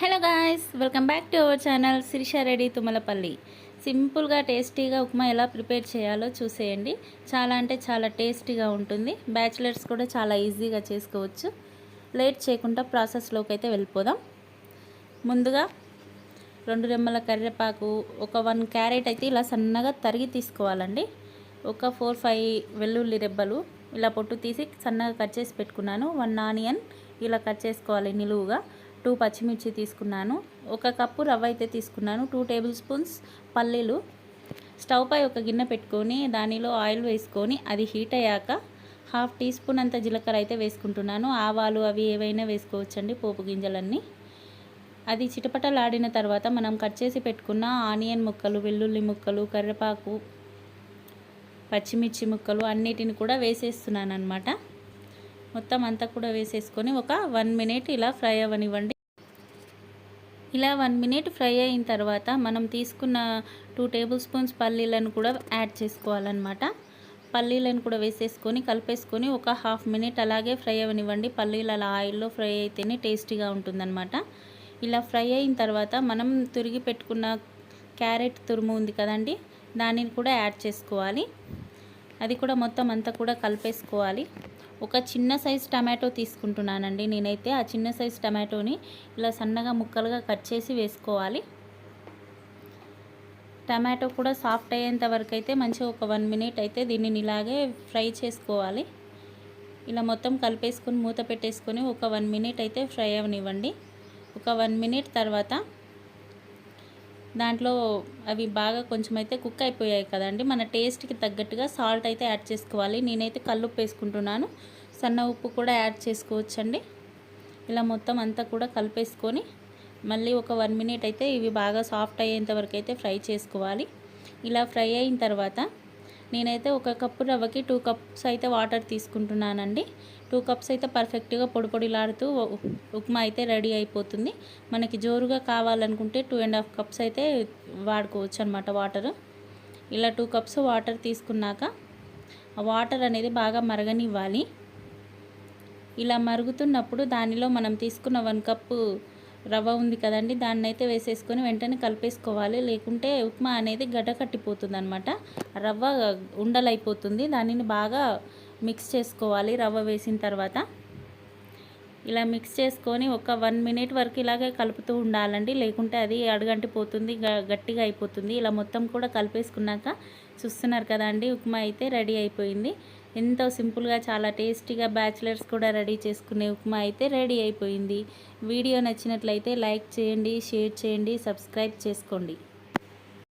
Hello guys welcome back to our channel Sireesha Reddy Thummalapalli. సింపుల్గా టేస్టీగా ఉప్మా ఎలా prepare చేయాలో చూసేయండి. చాలా అంటే చాలా టేస్టీగా ఉంటుంది. బ్యాచిలర్స్ కూడా చాలా ఈజీగా చేసుకోవచ్చు. లేట్ చేయకుండా ప్రాసెస్లోకి అయితే వెళ్ళిపోదాం. ముందుగా రెండు రెమ్మల కరివేపాకు ఒక వన్ క్యారెట్ అయితే ఇలా సన్నగా తరిగి తీసుకోవాలండి. ఒక ఫోర్ ఫైవ్ వెల్లుల్లి రెబ్బలు ఇలా పొట్టు తీసి సన్నగా కట్ చేసి పెట్టుకున్నాను. వన్ ఆనియన్ ఇలా కట్ చేసుకోవాలి నిలువుగా. టూ పచ్చిమిర్చి తీసుకున్నాను. ఒక కప్పు రవ్వ అయితే తీసుకున్నాను. టూ టేబుల్ స్పూన్స్ పల్లీలు. స్టవ్ పై ఒక గిన్నె పెట్టుకొని దానిలో ఆయిల్ వేసుకొని అది హీట్ అయ్యాక హాఫ్ టీ స్పూన్ అంత జీలకర్ర అయితే వేసుకుంటున్నాను. ఆవాలు అవి ఏవైనా వేసుకోవచ్చండి పోపు గింజలన్నీ. అది చిటపటలాడిన తర్వాత మనం కట్ చేసి పెట్టుకున్న ఆనియన్ ముక్కలు వెల్లుల్లి ముక్కలు కరివేపాకు పచ్చిమిర్చి ముక్కలు అన్నిటిని కూడా వేసేస్తున్నాను అనమాట మొత్తం అంతా కూడా వేసేసుకొని ఒక వన్ మినిట్ ఇలా ఫ్రై అవ్వనివ్వండి ఇలా వన్ మినిట్ ఫ్రై అయిన తర్వాత మనం తీసుకున్న టూ టేబుల్ స్పూన్స్ పల్లీలను కూడా యాడ్ చేసుకోవాలన్నమాట. పల్లీలను కూడా వేసేసుకొని కలిపేసుకొని ఒక హాఫ్ మినిట్ అలాగే ఫ్రై అవ్వనివ్వండి పల్లీలు అలా ఆయిల్లో ఫ్రై అయితేనే టేస్టీగా ఉంటుందన్నమాట. ఇలా ఫ్రై అయిన తర్వాత మనం తురిగి పెట్టుకున్న క్యారెట్ తురుము ఉంది కదండి దానిని కూడా యాడ్ చేసుకోవాలి. అది కూడా మొత్తం అంతా కూడా కలిపేసుకోవాలి. ఒక చిన్న సైజ్ టమాటో తీసుకుంటున్నానండి. నేనైతే ఆ చిన్న సైజ్ టమాటోని ఇలా సన్నగా ముక్కలుగా కట్ చేసి వేసుకోవాలి. టమాటో కూడా సాఫ్ట్ అయ్యేంత వరకు అయితే మంచిగా ఒక వన్ మినిట్ అయితే దీనిని ఇలాగే ఫ్రై చేసుకోవాలి. ఇలా మొత్తం కలిపేసుకొని మూత పెట్టేసుకొని ఒక వన్ మినిట్ అయితే ఫ్రై అవనివ్వండి. ఒక వన్ మినిట్ తర్వాత దాంట్లో అవి బాగా కొంచెం అయితే కుక్ అయిపోయాయి కదండి. మన టేస్ట్కి తగ్గట్టుగా సాల్ట్ అయితే యాడ్ చేసుకోవాలి. నేనైతే కల్లుప్పు వేసుకుంటున్నాను. సన్న ఉప్పు కూడా యాడ్ చేసుకోవచ్చండి. ఇలా మొత్తం అంతా కూడా కలిపేసుకొని మళ్ళీ ఒక వన్ మినిట్ అయితే ఇవి బాగా సాఫ్ట్ అయ్యేంత వరకు అయితే ఫ్రై చేసుకోవాలి. ఇలా ఫ్రై అయిన తర్వాత నేనైతే ఒక కప్పు రవ్వకి టూ కప్స్ అయితే వాటర్ తీసుకుంటున్నానండి. టూ కప్స్ అయితే పర్ఫెక్ట్గా పొడి పొడిలాడుతూ ఉప్మా అయితే రెడీ అయిపోతుంది. మనకి జోరుగా కావాలనుకుంటే టూ అండ్ హాఫ్ కప్స్ అయితే వాడుకోవచ్చు అనమాట వాటర్ ఇలా టూ కప్స్ వాటర్ తీసుకున్నాక వాటర్ అనేది బాగా మరగనివ్వాలి. ఇలా మరుగుతున్నప్పుడు దానిలో మనం తీసుకున్న వన్ కప్పు రవ్వ ఉంది కదండి దాన్ని అయితే వేసేసుకొని వెంటనే కలిపేసుకోవాలి. లేకుంటే ఉప్మా అనేది గడ్డ కట్టిపోతుంది అనమాట రవ్వ ఉండలైపోతుంది. దానిని బాగా మిక్స్ చేసుకోవాలి రవ్వ వేసిన తర్వాత. ఇలా మిక్స్ చేసుకొని ఒక వన్ మినిట్ వరకు ఇలాగే కలుపుతూ ఉండాలండి. లేకుంటే అది అడుగంటిపోతుంది గట్టిగా అయిపోతుంది. ఇలా మొత్తం కూడా కలిపేసుకున్నాక చూస్తున్నారు కదండి ఉప్మా అయితే రెడీ అయిపోయింది. ఎంతో సింపుల్గా చాలా టేస్టీగా బ్యాచిలర్స్ కూడా రెడీ చేసుకునే ఉప్మా అయితే రెడీ అయిపోయింది. వీడియో నచ్చినట్లయితే లైక్ చేయండి షేర్ చేయండి సబ్స్క్రైబ్ చేసుకోండి.